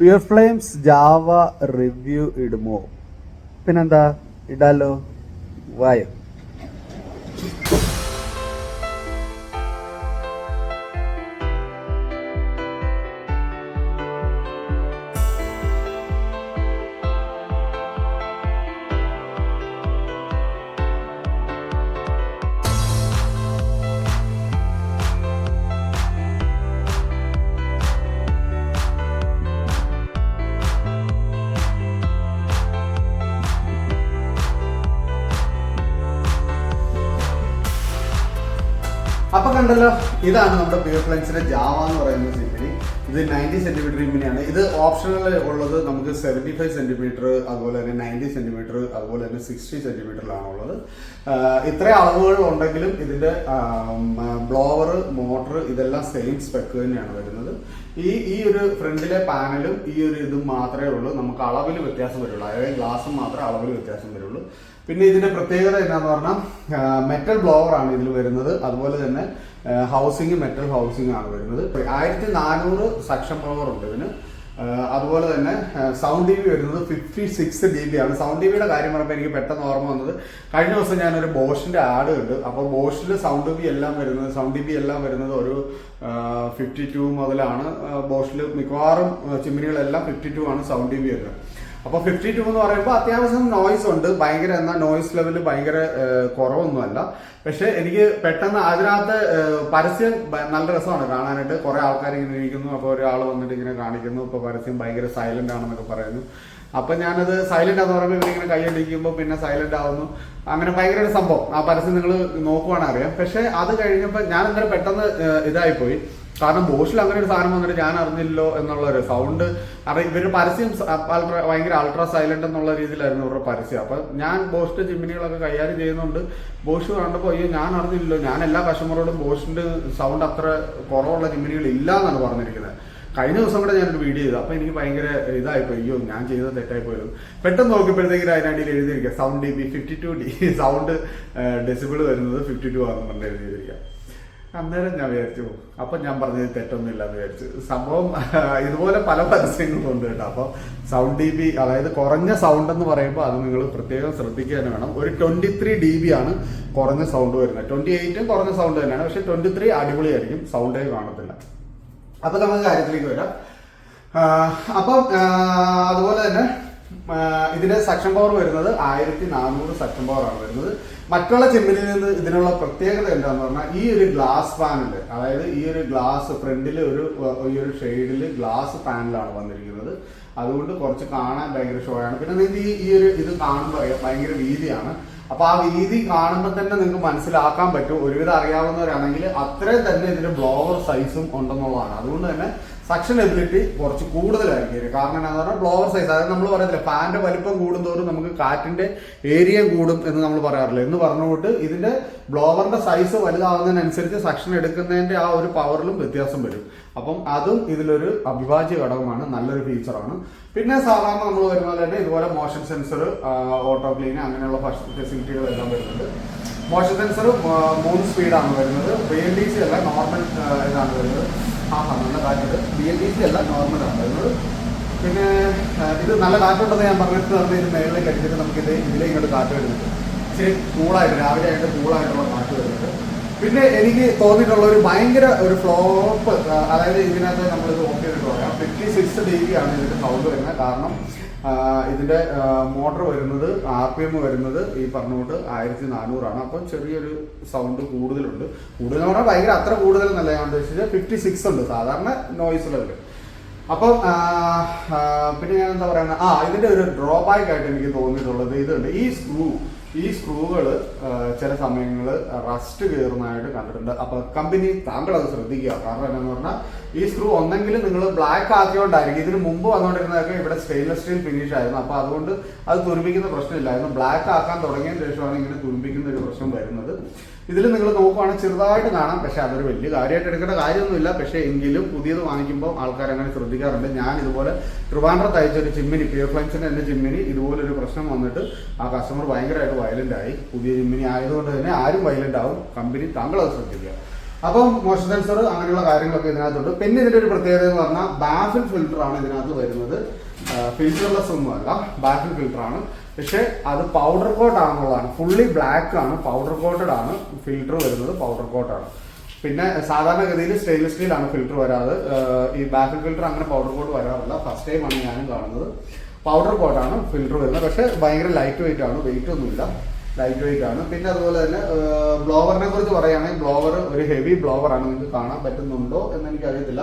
Pure flames Java review ഇടുമോ? പിന്നെന്താ? ഇടാലോ? വായോ. കണ്ടല്ലോ? ഇതാണ് നമ്മുടെ പ്യൂർ ഫ്ലെൻസിന്റെ ജാവ എന്ന് പറയുന്ന സിമിനി ഇത് നയന്റി സെന്റിമീറ്റർ ഇമിനിയാണ് ഇത് ഓപ്ഷണൽ ഉള്ളത് നമുക്ക് സെവന്റി ഫൈവ് സെന്റിമീറ്റർ അതുപോലെ തന്നെ നയന്റി സെന്റിമീറ്റർ അതുപോലെ തന്നെ സിക്സ്റ്റി സെന്റിമീറ്ററിലാണ് ഉള്ളത്. ഇത്ര അളവുകൾ ഉണ്ടെങ്കിലും ഇതിന്റെ ബ്ലോവർ മോട്ടർ ഇതെല്ലാം സെയിം സ്പെക്ക് തന്നെയാണ് വരുന്നത്. ഈ ഈ ഒരു ഫ്രണ്ടിലെ പാനലും ഈ ഒരു ഇതും മാത്രമേ ഉള്ളൂ. നമുക്ക് അളവിൽ വ്യത്യാസം വരുള്ളൂ. അതായത് ഗ്ലാസും മാത്രമേ അളവിൽ വ്യത്യാസം വരുള്ളൂ. പിന്നെ ഇതിന്റെ പ്രത്യേകത എന്താന്ന് പറഞ്ഞാൽ മെറ്റൽ ബ്ലോവർ ആണ് ഇതിൽ വരുന്നത്. അതുപോലെ തന്നെ ഹൗസിംഗ് മെറ്റൽ ഹൗസിംഗ് ആണ് വരുന്നത്. ആയിരത്തി നാനൂറ് സക്ഷൻ പവർ ഉണ്ട് ഇതിന്. അതുപോലെ തന്നെ സൗണ്ട് ടി വി വരുന്നത് ഫിഫ്റ്റി സിക്സ് ഡി ബി ആണ് സൗണ്ട് ടി വിയുടെ കാര്യം പറഞ്ഞപ്പോൾ എനിക്ക് പെട്ടെന്ന് ഓർമ്മ വന്നത് കഴിഞ്ഞ ദിവസം ഞാനൊരു ബോഷിന്റെ ആഡ് കണ്ടു. അപ്പോൾ ബോഷിൽ സൗണ്ട് ടി വി എല്ലാം വരുന്നത് സൗണ്ട് ടി വി എല്ലാം വരുന്നത് ഒരു ഫിഫ്റ്റി ടു മുതലാണ്. ബോഷിൽ മിക്കവാറും ചിമ്മിനികളെല്ലാം ഫിഫ്റ്റി ടു ആണ് സൗണ്ട് ടി വി വരുന്നത്. അപ്പൊ ഫിഫ്റ്റി ടു എന്ന് പറയുമ്പോൾ അത്യാവശ്യം നോയ്സ് ഉണ്ട്. ഭയങ്കര എന്നാൽ നോയ്സ് ലെവൽ ഭയങ്കര കുറവൊന്നുമല്ല. പക്ഷെ എനിക്ക് പെട്ടെന്ന് അതിനകത്ത് പരസ്യം നല്ല രസമാണ് കാണാനായിട്ട്. കുറെ ആൾക്കാർ ഇങ്ങനെ ഇരിക്കുന്നു. അപ്പോൾ ഒരാൾ വന്നിട്ട് ഇങ്ങനെ കാണിക്കുന്നു. ഇപ്പൊ പരസ്യം ഭയങ്കര സൈലന്റ് ആണെന്നൊക്കെ പറയുന്നു. അപ്പൊ ഞാനത് സൈലന്റ് ആണെന്ന് പറയുമ്പോൾ ഇവരിങ്ങനെ കൈയടിക്കുമ്പോൾ പിന്നെ സൈലന്റ് ആവുന്നു. അങ്ങനെ ഭയങ്കര ഒരു സംഭവം. ആ പരസ്യം നിങ്ങൾ നോക്കുവാണെങ്കിൽ അറിയാം പക്ഷെ അത് കഴിഞ്ഞപ്പോൾ ഞാൻ അന്നേരം പെട്ടെന്ന് ഇതായിപ്പോയി. കാരണം ബോഷിൽ അങ്ങനെ ഒരു സാധനം വന്നിട്ട് ഞാൻ അറിഞ്ഞില്ലോ എന്നുള്ള ഒരു സൗണ്ട് അറിയ ഇവർ പരസ്യം ഭയങ്കര അൾട്രാ സൈലന്റ് എന്നുള്ള രീതിയിലായിരുന്നു ഇവരുടെ പരസ്യം. അപ്പൊ ഞാൻ ബോഷിന്റെ ചിമ്മിനികളൊക്കെ കൈകാര്യം ചെയ്യുന്നുണ്ട്. ബോഷ് കണ്ടപ്പോൾ അയ്യോ ഞാൻ അറിഞ്ഞില്ലല്ലോ. ഞാൻ എല്ലാ കസ്റ്റമറോടും ബോഷിന്റെ സൗണ്ട് അത്ര കുറവുള്ള ചിമ്മിനികൾ ഇല്ല എന്നാണ് പറഞ്ഞിരിക്കുന്നത്. കഴിഞ്ഞ ദിവസം കൂടെ ഞാനൊരു വീഡിയോ ചെയ്തു. അപ്പൊ എനിക്ക് ഭയങ്കര ഇതായിപ്പോയി. അയ്യോ ഞാൻ ചെയ്തത് തെറ്റായി പോയാലും പെട്ടെന്ന് നോക്കിയപ്പോഴത്തേക്കും അതിനടിയിൽ എഴുതിയിരിക്കുക sound D B fifty two D sound decibel വരുന്നത് ഫിഫ്റ്റി ടു ആണെന്നുണ്ടെങ്കിൽ എഴുതിയിരിക്കുക. അന്നേരം ഞാൻ വിചാരിച്ചു അപ്പൊ ഞാൻ പറഞ്ഞത് തെറ്റൊന്നുമില്ല എന്ന് വിചാരിച്ചു. സംഭവം ഇതുപോലെ പല പരസ്യങ്ങളും ഉണ്ട് കേട്ടോ. അപ്പൊ സൗണ്ട് ഡി ബി അതായത് കുറഞ്ഞ സൗണ്ട് എന്ന് പറയുമ്പോൾ അത് നിങ്ങൾ പ്രത്യേകം ശ്രദ്ധിക്കുക തന്നെ വേണം. ഒരു ട്വന്റി ത്രീ ഡി ബി ആണ് കുറഞ്ഞ സൗണ്ട് വരുന്നത്. ട്വന്റി എയ്റ്റും കുറഞ്ഞ സൗണ്ട് തന്നെയാണ്. പക്ഷെ ട്വന്റി ത്രീ അടിപൊളിയായിരിക്കും സൗണ്ടേ കാണത്തില്ല. അപ്പൊ നമുക്ക് കാര്യത്തിലേക്ക് വരാം. അപ്പം അതുപോലെ തന്നെ ഇതിന്റെ സക്ഷൻ പവർ വരുന്നത് ആയിരത്തി നാനൂറ് സക്ഷൻ ആണ് വരുന്നത്. മറ്റുള്ള ചെമ്പിനിൽ നിന്ന് ഇതിനുള്ള പ്രത്യേകത എന്താന്ന് പറഞ്ഞാൽ ഈ ഒരു ഗ്ലാസ് പാനൽ അതായത് ഈ ഒരു ഗ്ലാസ് ഫ്രണ്ടിൽ ഒരു ഈ ഒരു ഷെയ്ഡിൽ ഗ്ലാസ് പാനലാണ് വന്നിരിക്കുന്നത്. അതുകൊണ്ട് കുറച്ച് കാണാൻ ഭയങ്കര ഷോ ആണ് പിന്നെ നിങ്ങൾക്ക് ഈ ഈ ഒരു ഇത് കാണുമ്പോൾ ഭയങ്കര വീതിയാണ്. അപ്പൊ ആ വീതി കാണുമ്പോൾ തന്നെ നിങ്ങൾക്ക് മനസ്സിലാക്കാൻ പറ്റും. ഒരുവിധം അറിയാവുന്നവരാണെങ്കിൽ അത്രയും തന്നെ ഇതിന്റെ ബ്ലോവർ സൈസും ഉണ്ടെന്നുള്ളതാണ്. അതുകൊണ്ട് തന്നെ സക്ഷൻ എബിലിറ്റി കുറച്ച് കൂടുതലായിരിക്കും. കാരണം എന്താ പറഞ്ഞാൽ ബ്ലോവർ സൈസ് അതായത് നമ്മൾ പറയത്തില്ല ഫാന്റെ വലിപ്പം കൂടുന്തോറും നമുക്ക് കാറ്റിന്റെ ഏരിയ കൂടും എന്ന് നമ്മൾ പറയാറില്ല. എന്ന് പറഞ്ഞുകൊണ്ട് ഇതിന്റെ ബ്ലോവറിന്റെ സൈസ് വലുതാവുന്നതിനനുസരിച്ച് സക്ഷൻ എടുക്കുന്നതിന്റെ ആ ഒരു പവറിലും വ്യത്യാസം വരും. അപ്പം അതും ഇതിലൊരു അവിഭാജ്യ ഘടകമാണ് നല്ലൊരു ഫീച്ചറാണ് പിന്നെ സാധാരണ നമ്മൾ വരുന്ന പോലെ തന്നെ ഇതുപോലെ മോഷൻ സെൻസർ ഓട്ടോ ക്ലീൻ അങ്ങനെയുള്ള ഫെസിലിറ്റികളെല്ലാം വരുന്നുണ്ട്. മോഷൻ സെൻസർ മൂന്ന് സ്പീഡാണ് വരുന്നത്. ബി എൽ ഡി സി അല്ല നോർമൽ ഇതാണ് വരുന്നത്. ആ, നല്ല കാറ്റുണ്ട്. ബി എൽ ഡി സി അല്ല നോർമലാണ് വരുന്നത് പിന്നെ ഇത് നല്ല കാറ്റുണ്ടെന്ന് ഞാൻ പറഞ്ഞിട്ട് നമ്മൾ ഇത് മേളിലേക്ക് അടിച്ചിട്ട് നമുക്കിത് ഇതിലേക്ക് ഇങ്ങോട്ട് കാറ്റ് വരുന്നുണ്ട്. ഇച്ചിരി കൂളായിട്ട് രാവിലെ ആയിട്ട് കൂളായിട്ടുള്ള കാറ്റ് വരുന്നുണ്ട്. പിന്നെ എനിക്ക് തോന്നിയിട്ടുള്ള ഒരു ഭയങ്കര ഒരു ഫ്ലോപ്പ് അതായത് ഇതിനകത്ത് നമ്മളിത് ഓഫ് ചെയ്തിട്ട് പറയാം. ഫിഫ്റ്റി സിക്സ് ഡി ആണ് സൗണ്ട് വരുന്നത്. കാരണം ഇതിന്റെ മോട്ടർ വരുന്നത് ആർ പി എം വരുന്നത് ഈ പറഞ്ഞുകൊണ്ട് ആയിരത്തി നാനൂറാണ് അപ്പം ചെറിയൊരു സൗണ്ട് കൂടുതലുണ്ട്. കൂടുതൽ പറഞ്ഞാൽ ഭയങ്കര അത്ര കൂടുതൽ എന്നല്ല ഞാൻ ഉദ്ദേശിച്ചത്. ഫിഫ്റ്റി സിക്സ് ഉണ്ട് സാധാരണ നോയിസ് ലെവൽ അപ്പം പിന്നെ ഞാൻ എന്താ പറയുക ആ ഇതിന്റെ ഒരു ഡ്രോബാക്ക് ആയിട്ട് എനിക്ക് തോന്നിയിട്ടുള്ളത് ഇതുണ്ട്. ഈ സ്ക്രൂ ഈ സ്ക്രൂകൾ ചില സമയങ്ങളിൽ റസ്റ്റ് കയറുന്നതായിട്ട് കണ്ടിട്ടുണ്ട്. അപ്പൊ കമ്പനി താങ്കൾ അത് ശ്രദ്ധിക്കുക. കാരണം എന്താന്ന് പറഞ്ഞാൽ ഈ സ്ക്രൂ ഒന്നെങ്കിൽ നിങ്ങൾ ബ്ലാക്ക് ആക്കിയോണ്ടായിരിക്കും. ഇതിന് മുമ്പ് വന്നുകൊണ്ടിരുന്നതൊക്കെ ഇവിടെ സ്റ്റെയിൻലെസ് സ്റ്റീൽ ഫിനിഷ് ആയിരുന്നു. അപ്പൊ അതുകൊണ്ട് അത് തുരുമ്പിക്കുന്ന പ്രശ്നമില്ലായിരുന്നു. ബ്ലാക്ക് ആക്കാൻ തുടങ്ങിയതിന് ശേഷമാണ് ഇങ്ങനെ തുരുമ്പിക്കുന്ന ഒരു പ്രശ്നം വരുന്നത്. ഇതിൽ നിങ്ങൾ നോക്കുവാണെങ്കിൽ ചെറുതായിട്ട് കാണാം. പക്ഷെ അതൊരു വലിയ കാര്യമായിട്ട് എടുക്കേണ്ട കാര്യമൊന്നുമില്ല. പക്ഷേ എങ്കിലും പുതിയത് വാങ്ങിക്കുമ്പോൾ ആൾക്കാർ അങ്ങനെ ശ്രദ്ധിക്കാറുണ്ട്. ഞാൻ ഇതുപോലെ ട്രിവാൻഡ്രത്ത് അയച്ചൊരു ചിമ്മിനി പിയർ ഫ്ലൈൻസിന്റെ എന്റെ ചിമ്മിനി ഇതുപോലെ ഒരു പ്രശ്നം വന്നിട്ട് ആ കസ്റ്റമർ ഭയങ്കരമായിട്ട് വയലന്റ് ആയി. പുതിയ ചിമ്മിനി ആയതുകൊണ്ട് തന്നെ ആരും വയലന്റ് ആവും. കമ്പനി താങ്കൾ അത് ശ്രദ്ധിക്കുക. അപ്പം മോഷൻ സെൻസർ അങ്ങനെയുള്ള കാര്യങ്ങളൊക്കെ ഇതിനകത്തുണ്ട്. പിന്നെ ഇതിന്റെ ഒരു പ്രത്യേകത എന്ന് പറഞ്ഞാൽ ബാഫിൽ ഫിൽറ്റർ ആണ് ഇതിനകത്ത് വരുന്നത്. ഫിൽറ്റർലെസ് ഒന്നുമല്ല ബാഫിൽ ഫിൽറ്റർ ആണ്. പക്ഷെ അത് പൗഡർ കോട്ട് ആണെന്നുള്ളതാണ്. ഫുള്ളി ബ്ലാക്ക് ആണ് പൗഡർ കോട്ടഡ് ആണ് ഫിൽറ്റർ വരുന്നത് പൗഡർ കോട്ടാണ് പിന്നെ സാധാരണഗതിയിൽ സ്റ്റെയിൻലെസ് സ്റ്റീലാണ് ഫിൽറ്റർ വരാറ്. ഈ ബാഫിൽ ഫിൽറ്റർ അങ്ങനെ പൗഡർ കോട്ട് വരാറില്ല. ഫസ്റ്റ് ടൈമാണ് ഞാനും കാണുന്നത്. പൗഡർ കോട്ടാണ് ഫിൽറ്റർ വരുന്നത്. പക്ഷെ ഭയങ്കര ലൈറ്റ് വെയിറ്റ് ആണ് വെയിറ്റ് ഒന്നുമില്ല. ലൈറ്റ് വെയിറ്റ് ആണ്. പിന്നെ അതുപോലെ തന്നെ ബ്ലോവറിനെ കുറിച്ച് പറയുകയാണെങ്കിൽ ബ്ലോവർ ഒരു ഹെവി ബ്ലോവർ ആണ്. നിങ്ങൾക്ക് കാണാൻ പറ്റുന്നുണ്ടോ എന്ന് എനിക്ക് അറിയത്തില്ല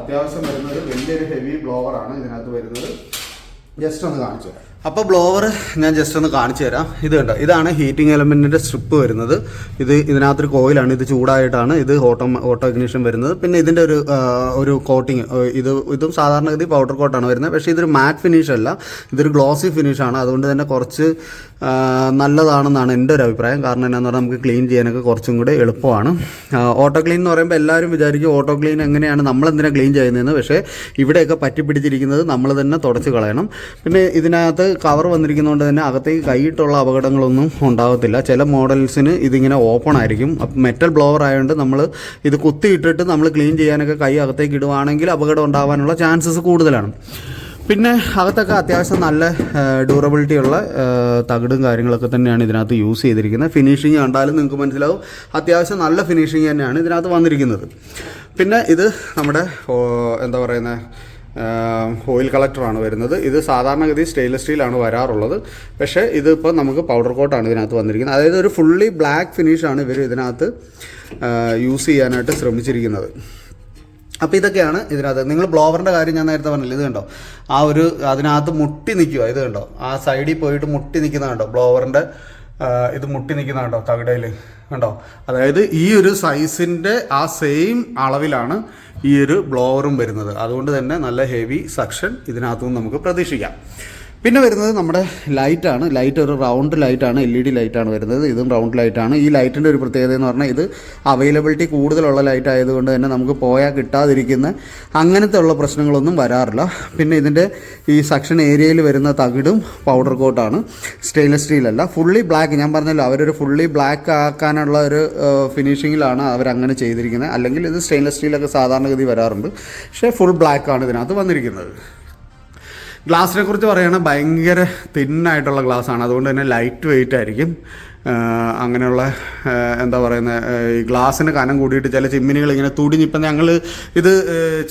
അത്യാവശ്യം വരുന്നത് വലിയൊരു ഹെവി ബ്ലോവർ ആണ് ഇതിനകത്ത് വരുന്നത്. ജസ്റ്റ് ഒന്ന് കാണിച്ചു അപ്പോൾ ബ്ലോവർ ഞാൻ ജസ്റ്റ് ഒന്ന് കാണിച്ചു തരാം. ഇത് കണ്ടോ? ഇതാണ് ഹീറ്റിംഗ് എലമെന്റിന്റെ സ്ട്രിപ്പ് വരുന്നത്. ഇത് ഇതിനകത്തൊരു കോയിലാണ് ഇത് ചൂടായിട്ടാണ് ഇത് ഓട്ടോ ഓട്ടോ ഇഗ്നിഷൻ വരുന്നത്. പിന്നെ ഇതിന്റെ ഒരു ഒരു കോട്ടിങ് ഇത് ഇതും സാധാരണഗതി പൗഡർ കോട്ടാണ് വരുന്നത്. പക്ഷേ ഇതൊരു മാറ്റ് ഫിനിഷ് അല്ല. ഇതൊരു ഗ്ലോസി ഫിനിഷാണ് അതുകൊണ്ട് തന്നെ കുറച്ച് നല്ലതാണെന്നാണ് എന്റെ ഒരു അഭിപ്രായം. കാരണം എന്നാന്ന് പറഞ്ഞാൽ നമുക്ക് ക്ലീൻ ചെയ്യാനൊക്കെ കുറച്ചും കൂടെ എളുപ്പമാണ്. ഓട്ടോ ക്ലീൻ എന്ന് പറയുമ്പോൾ എല്ലാവരും വിചാരിക്കും ഓട്ടോ ക്ലീൻ എങ്ങനെയാണ് നമ്മൾ എന്തിനാണ് ക്ലീൻ ചെയ്യുന്നതെന്ന്. പക്ഷേ ഇവിടെയൊക്കെ പറ്റി പിടിച്ചിരിക്കുന്നത് നമ്മൾ തന്നെ തുടച്ച് കളയണം. പിന്നെ ഇതിനകത്ത് കവർ വന്നിരിക്കുന്നതുകൊണ്ട് തന്നെ അകത്തേക്ക് കൈയിട്ടുള്ള അപകടങ്ങളൊന്നും ഉണ്ടാകത്തില്ല. ചില മോഡൽസിന് ഇതിങ്ങനെ ഓപ്പൺ ആയിരിക്കും. മെറ്റൽ ബ്ലോവർ ആയതുകൊണ്ട് നമ്മൾ ഇത് കുത്തിയിട്ടിട്ട് നമ്മൾ ക്ലീൻ ചെയ്യാനൊക്കെ കൈ അകത്തേക്ക് ഇടുവാണെങ്കിൽ അപകടം ഉണ്ടാകാനുള്ള ചാൻസസ് കൂടുതലാണ്. പിന്നെ അകത്തൊക്കെ അത്യാവശ്യം നല്ല ഡ്യൂറബിലിറ്റി ഉള്ള തകിടും കാര്യങ്ങളൊക്കെ തന്നെയാണ് ഇതിനകത്ത് യൂസ് ചെയ്തിരിക്കുന്നത്. ഫിനിഷിങ് കണ്ടാലും നിങ്ങൾക്ക് മനസ്സിലാവും. അത്യാവശ്യം നല്ല ഫിനിഷിങ് തന്നെയാണ് ഇതിനകത്ത് വന്നിരിക്കുന്നത്. പിന്നെ ഇത് നമ്മുടെ എന്താ പറയുന്നത് ഓയിൽ കളക്ടറാണ് വരുന്നത്. ഇത് സാധാരണഗതി സ്റ്റെയിൻലെസ് സ്റ്റീലാണ് വരാറുള്ളത്. പക്ഷേ ഇതിപ്പോൾ നമുക്ക് പൗഡർ കോട്ടാണ് ഇതിനകത്ത് വന്നിരിക്കുന്നത്. അതായത് ഒരു ഫുള്ളി ബ്ലാക്ക് ഫിനിഷാണ് ഇവർ ഇതിനകത്ത് യൂസ് ചെയ്യാനായിട്ട് ശ്രമിച്ചിരിക്കുന്നത്. അപ്പോൾ ഇതൊക്കെയാണ് ഇതിനകത്ത്. നിങ്ങൾ ബ്ലോവറിന്റെ കാര്യം ഞാൻ നേരത്തെ പറഞ്ഞില്ല? ഇത് കണ്ടോ? ആ ഒരു അതിനകത്ത് മുട്ടി നിൽക്കുക. ഇത് കണ്ടോ? ആ സൈഡിൽ പോയിട്ട് മുട്ടി നിൽക്കുന്നത് കണ്ടോ? ബ്ലോവറിന്റെ ഇത് മുട്ടി നിൽക്കുന്നത് കണ്ടോ? തകിടയിൽ കണ്ടോ? അതായത് ഈ ഒരു സൈസിന്റെ ആ സെയിം അളവിലാണ് ഈ ഒരു ബ്ലോവറും വരുന്നത്. അതുകൊണ്ട് തന്നെ നല്ല ഹെവി സക്ഷൻ ഇതിനകത്തുനിന്ന് നമുക്ക് പ്രതീക്ഷിക്കാം. പിന്നെ വരുന്നത് നമ്മുടെ ലൈറ്റാണ് ലൈറ്റ് ഒരു റൗണ്ട് ലൈറ്റാണ് എൽ ഇ ഡി ലൈറ്റാണ് വരുന്നത്. ഇതും റൗണ്ട് ലൈറ്റാണ് ഈ ലൈറ്റിന്റെ ഒരു പ്രത്യേകത എന്ന് പറഞ്ഞാൽ ഇത് അവൈലബിലിറ്റി കൂടുതലുള്ള ലൈറ്റ് ആയതുകൊണ്ട് തന്നെ നമുക്ക് പോയാൽ കിട്ടാതിരിക്കുന്ന അങ്ങനത്തെ ഉള്ള പ്രശ്നങ്ങളൊന്നും വരാറില്ല. പിന്നെ ഇതിന്റെ ഈ സെക്ഷൻ ഏരിയയിൽ വരുന്ന തകിടും പൗഡർ കോട്ടാണ് സ്റ്റെയിൻലെസ് സ്റ്റീലല്ല ഫുള്ളി ബ്ലാക്ക് ഞാൻ പറഞ്ഞല്ലോ അവരൊരു ഫുള്ളി ബ്ലാക്ക് ആക്കാനുള്ള ഒരു ഫിനിഷിങ്ങിലാണ് അവരങ്ങനെ ചെയ്തിരിക്കുന്നത്. അല്ലെങ്കിൽ ഇത് സ്റ്റെയിൻലെസ് സ്റ്റീലൊക്കെ സാധാരണഗതി വരാറുണ്ട്. പക്ഷേ ഫുൾ ബ്ലാക്കാണ് ഇതിനകത്ത് വന്നിരിക്കുന്നത്. ഗ്ലാസിനെ കുറിച്ച് പറയുകയാണെങ്കിൽ ഭയങ്കര തിന്നായിട്ടുള്ള ഗ്ലാസ്സാണ്. അതുകൊണ്ട് തന്നെ ലൈറ്റ് വെയിറ്റ് ആയിരിക്കും. അങ്ങനെയുള്ള എന്താ പറയുന്നത് ഈ ഗ്ലാസ്സിന് കനം കൂടിയിട്ട് ചില ചിമ്മിനികൾ ഇങ്ങനെ തുടിഞ്ഞിപ്പം ഞങ്ങൾ ഇത്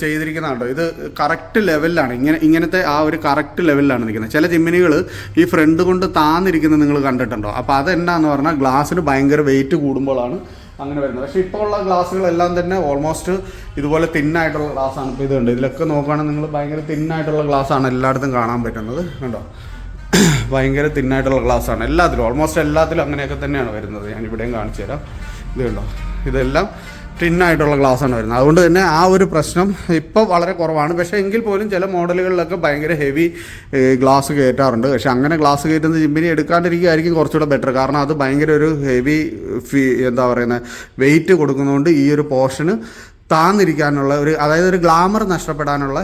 ചെയ്തിരിക്കുന്നതാണ്ടോ ഇത് കറക്റ്റ് ലെവലിലാണ് ഇങ്ങനെ ഇങ്ങനത്തെ ആ ഒരു കറക്റ്റ് ലെവലിലാണ് നിൽക്കുന്നത്. ചില ചിമ്മിനികൾ ഈ ഫ്രണ്ട് കൊണ്ട് താന്നിരിക്കുന്നത് നിങ്ങൾ കണ്ടിട്ടുണ്ടോ? അപ്പോൾ അതെന്താന്ന് പറഞ്ഞാൽ ഗ്ലാസ്സിന് ഭയങ്കര വെയിറ്റ് കൂടുമ്പോഴാണ് അങ്ങനെ വരുന്നത്. പക്ഷേ ഇപ്പോൾ ഉള്ള ഗ്ലാസ്സുകളെല്ലാം തന്നെ ഓൾമോസ്റ്റ് ഇതുപോലെ തിന്നായിട്ടുള്ള ഗ്ലാസ്സാണ് ഇപ്പോൾ ഇതുണ്ട്. ഇതിലൊക്കെ നോക്കുകയാണെങ്കിൽ നിങ്ങൾ ഭയങ്കര തിന്നായിട്ടുള്ള ഗ്ലാസ്സാണ് എല്ലായിടത്തും കാണാൻ പറ്റുന്നത്. കണ്ടോ? ഭയങ്കര തിന്നായിട്ടുള്ള ഗ്ലാസ്സാണ് എല്ലാത്തിലും ഓൾമോസ്റ്റ് എല്ലാത്തിലും അങ്ങനെയൊക്കെ തന്നെയാണ് വരുന്നത്. ഞാൻ ഇവിടെയും കാണിച്ചു തരാം ഇത് കണ്ടോ? ഇതെല്ലാം ടിന്നായിട്ടുള്ള ഗ്ലാസ്സാണ് വരുന്നത്. അതുകൊണ്ട് തന്നെ ആ ഒരു പ്രശ്നം ഇപ്പോൾ വളരെ കുറവാണ്. പക്ഷേ എങ്കിൽ പോലും ചില മോഡലുകളിലൊക്കെ ഭയങ്കര ഹെവി ഗ്ലാസ് കയറ്റാറുണ്ട്. പക്ഷേ അങ്ങനെ ഗ്ലാസ് കയറ്റുന്ന ചിമ്മിനി എടുക്കാണ്ടിരിക്കുകയായിരിക്കും കുറച്ചുകൂടെ ബെറ്റർ കാരണം അത് ഭയങ്കര ഒരു ഹെവി ഫീ എന്താ പറയുന്നത് വെയിറ്റ് കൊടുക്കുന്നതുകൊണ്ട് ഈ ഒരു പോർഷന് താന്നിരിക്കാനുള്ള ഒരു അതായത് ഒരു ഗ്ലാമർ നഷ്ടപ്പെടാനുള്ള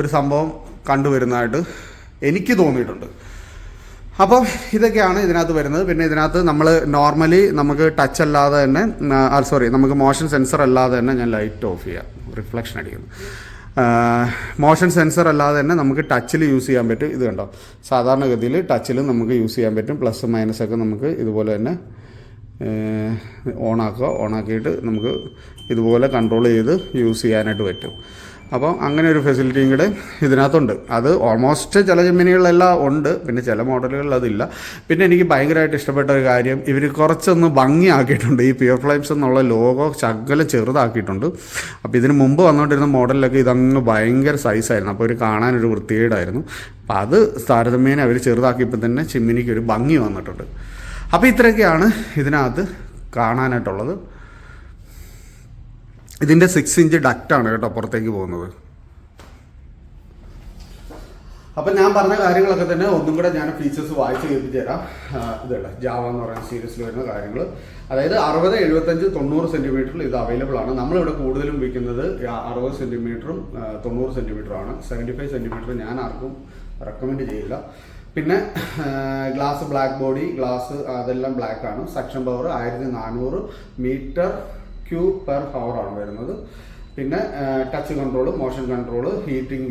ഒരു സംഭവം കണ്ടുവരുന്നതായിട്ട് എനിക്ക് തോന്നിയിട്ടുണ്ട്. അപ്പം ഇതൊക്കെയാണ് ഇതിനകത്ത് വരുന്നത്. പിന്നെ ഇതിനകത്ത് നമ്മൾ നോർമലി നമുക്ക് ടച്ച് അല്ലാതെ തന്നെ സോറി നമുക്ക് മോഷൻ സെൻസർ അല്ലാതെ തന്നെ ഞാൻ ലൈറ്റ് ഓഫ് ചെയ്യാം. റിഫ്ലക്ഷൻ അടിക്കുന്നു. മോഷൻ സെൻസർ അല്ലാതെ തന്നെ നമുക്ക് ടച്ചിൽ യൂസ് ചെയ്യാൻ പറ്റും. ഇത് കണ്ടോ? സാധാരണഗതിയിൽ ടച്ചിൽ നമുക്ക് യൂസ് ചെയ്യാൻ പറ്റും. പ്ലസ് മൈനസ് ഒക്കെ നമുക്ക് ഇതുപോലെ തന്നെ ഓണാക്കുക ഓണാക്കിയിട്ട് നമുക്ക് ഇതുപോലെ കൺട്രോൾ ചെയ്ത് യൂസ് ചെയ്യാനായിട്ട് പറ്റും. അപ്പോൾ അങ്ങനെ ഒരു ഫെസിലിറ്റിയും കൂടെ ഇതിനകത്തുണ്ട്. അത് ഓൾമോസ്റ്റ് ചില ജെമിനികളിലെല്ലാം ഉണ്ട്. പിന്നെ ചില മോഡലുകളിൽ അതില്ല. പിന്നെ എനിക്ക് ഭയങ്കരമായിട്ട് ഇഷ്ടപ്പെട്ട ഒരു കാര്യം ഇവർ കുറച്ചൊന്ന് ഭംഗിയാക്കിയിട്ടുണ്ട്. ഈ പ്യൂർ ഫ്ലൈംസ് എന്നുള്ള ലോഗോ ശകലം ചെറുതാക്കിയിട്ടുണ്ട്. അപ്പോൾ ഇതിന് മുമ്പ് വന്നുകൊണ്ടിരുന്ന മോഡലിലൊക്കെ ഇതങ്ങ് ഭയങ്കര സൈസായിരുന്നു അപ്പോൾ ഒരു കാണാനൊരു വൃത്തികേടായിരുന്നു. അപ്പോൾ അത് താരതമ്യേന അവർ ചെറുതാക്കിയപ്പോൾ തന്നെ ചിമ്മിനിക്ക് ഒരു ഭംഗി വന്നിട്ടുണ്ട്. അപ്പോൾ ഇത്രയൊക്കെയാണ് ഇതിനകത്ത് കാണാനായിട്ടുള്ളത്. ഇതിന്റെ സിക്സ് ഇഞ്ച് ഡക്റ്റാണ് കേട്ടോ പുറത്തേക്ക് പോകുന്നത്. അപ്പം ഞാൻ പറഞ്ഞ കാര്യങ്ങളൊക്കെ തന്നെ ഒന്നും കൂടെ ഞാൻ ഫീച്ചേഴ്സ് വായിച്ച് കേൾപ്പിച്ച് തരാം. ഇതല്ല ജാവ എന്ന് പറയുന്ന സീരീസിൽ വരുന്ന കാര്യങ്ങൾ അതായത് അറുപത് എഴുപത്തഞ്ച് തൊണ്ണൂറ് സെന്റിമീറ്ററിൽ ഇത് അവൈലബിൾ ആണ്. നമ്മളിവിടെ കൂടുതലും വിൽക്കുന്നത് അറുപത് സെന്റിമീറ്ററും തൊണ്ണൂറ് സെന്റിമീറ്ററും ആണ്. സെവന്റി ഫൈവ് സെന്റിമീറ്റർ ഞാൻ ആർക്കും റെക്കമെൻഡ് ചെയ്യില്ല. പിന്നെ ഗ്ലാസ് ബ്ലാക്ക് ബോഡി ഗ്ലാസ് അതെല്ലാം ബ്ലാക്ക് ആണ്. സക്ഷൻ പവർ ആയിരത്തി നാനൂറ് മീറ്റർ ക്യൂ പെർ ഹവർ ആണ് വരുന്നത്. പിന്നെ touch control motion control heating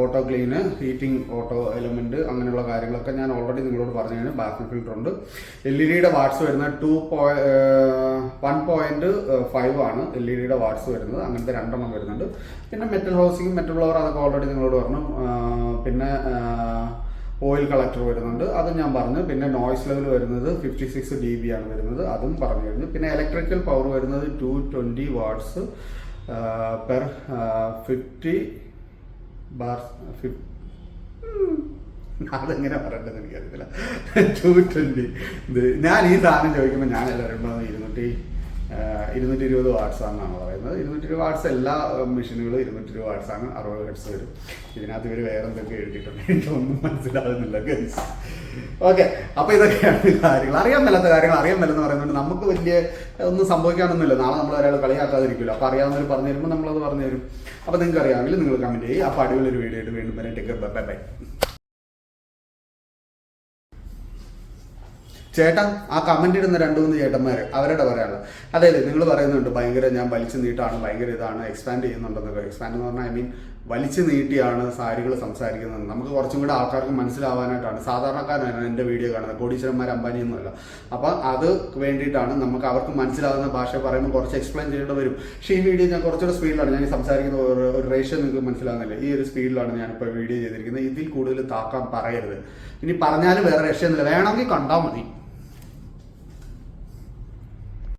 auto clean heating auto element അങ്ങനെയുള്ള കാര്യങ്ങളൊക്കെ ഞാൻ ഓൾറെഡി നിങ്ങളോട് പറഞ്ഞു കഴിഞ്ഞാൽ ബാക്ക് ഫിൽറ്റർ ഉണ്ട് എൽ ഇ ഡിയുടെ വാട്ട്സ് വരുന്നത് ടു വൺ പോയിന്റ് ഫൈവ് ആണ് എൽ ഇ ഡിയുടെ വാട്ട്സ് വരുന്നത്. അങ്ങനത്തെ രണ്ടെണ്ണം വരുന്നുണ്ട്. പിന്നെ മെറ്റൽ ഹൗസിംഗ് മെറ്റൽ ബ്ലവർ അതൊക്കെ ഓൾറെഡി നിങ്ങളോട് പറഞ്ഞു. പിന്നെ ഓയിൽ കളക്ടർ വരുന്നുണ്ട്. അതും ഞാൻ പറഞ്ഞു. പിന്നെ നോയ്സ് ലെവൽ വരുന്നത് ഫിഫ്റ്റി സിക്സ് ഡി ബി ആണ് വരുന്നത്. അതും പറഞ്ഞു കഴിഞ്ഞു. പിന്നെ ഇലക്ട്രിക്കൽ പവർ വരുന്നത് two twenty watts per fifty bar അതെങ്ങനെ പറയേണ്ടത് എനിക്കറിയത്തില്ല. ടു ട്വന്റി ഇത് ഞാൻ ഈ സാധനം ചോദിക്കുമ്പോൾ ഞാൻ എല്ലാവരും ഇരുന്നൂറ്റി ഇരുന്നൂറ്റി ഇരുപത് വാട്ട്സ് ആണെന്നാണ് പറയുന്നത്. ഇരുന്നൂറ്റി ഇരുപത് വാട്ട്സ് എല്ലാ മെഷീനുകളും ഇരുന്നൂറ്റി ഇരുപത് വാട്ട്സ് ആണ് അറുപത് ഹെഡ്സ് വരും. ഇതിനകത്ത് ഇവർ വേറെ എന്തൊക്കെ എഴുതിയിട്ടുണ്ട് എനിക്കൊന്നും മനസ്സിലാകുന്നില്ല ഗൈസ് ഓക്കെ അപ്പൊ ഇതൊക്കെയാണ് കാര്യങ്ങൾ. അറിയാൻ മേലാത്ത കാര്യങ്ങൾ അറിയാൻ മേലെന്ന് പറയുന്നുണ്ട് നമുക്ക് വലിയ ഒന്നും സംഭവിക്കാനൊന്നുമില്ല. നാളെ നമ്മൾ ഒരാൾ കളിയാക്കാതിരിക്കില്ല. അപ്പൊ അറിയാവുന്നവർ പറഞ്ഞു തരുമ്പോൾ നമ്മളത് പറഞ്ഞു തരും. അപ്പൊ നിങ്ങൾക്ക് അറിയാമെങ്കിൽ നിങ്ങൾ കമന്റ് ചെയ്യും. അപ്പൊ അടിപൊളി ഒരു വീഡിയോ ആയിട്ട് വീണ്ടും വരെ. ടേക്ക് ബൈ ബൈ ചേട്ടൻ ആ കമന്റ് ഇടുന്ന രണ്ടു മൂന്ന് ചേട്ടന്മാർ അവരുടെ പറയാനുള്ളത്. അതായത് അതെ നിങ്ങൾ പറയുന്നുണ്ട് ഭയങ്കര ഞാൻ വലിച്ചു നീട്ടാണ് ഭയങ്കര ഇതാണ് എക്സ്പാൻഡ് ചെയ്യുന്നുണ്ടെന്നൊക്കെ എക്സ്പാൻഡ് എന്ന് പറഞ്ഞാൽ ഐ മീൻ വലിച്ചു നീട്ടിയാണ് സാരികൾ സംസാരിക്കുന്നത്. നമുക്ക് കുറച്ചും കൂടെ ആൾക്കാർക്ക് മനസ്സിലാവാനായിട്ടാണ്. സാധാരണക്കാരനാണ് എന്റെ വീഡിയോ കാണുന്നത്. കോടീശ്വരന്മാർ അമ്പാനി ഒന്നുമല്ല അപ്പം അത് വേണ്ടിയിട്ടാണ് നമുക്ക് അവർക്ക് മനസ്സിലാവുന്ന ഭാഷ പറയുമ്പോൾ കുറച്ച് എക്സ്പ്ലെയിൻ ചെയ്യേണ്ടി വരും. പക്ഷേ ഈ വീഡിയോ ഞാൻ കുറച്ചുകൂടെ സ്പീഡിലാണ് ഞാൻ സംസാരിക്കുന്ന ഒരു റേഷ്യോ നിങ്ങൾക്ക് മനസ്സിലാകുന്നില്ല ഈ ഒരു സ്പീഡിലാണ് ഞാനിപ്പോൾ വീഡിയോ ചെയ്തിരിക്കുന്നത്. ഇതിൽ കൂടുതൽ താക്കാൻ പറയരുത്. ഇനി പറഞ്ഞാലും വേറെ രക്ഷയൊന്നുമില്ല. വേണമെങ്കിൽ കണ്ടാൽ മതി.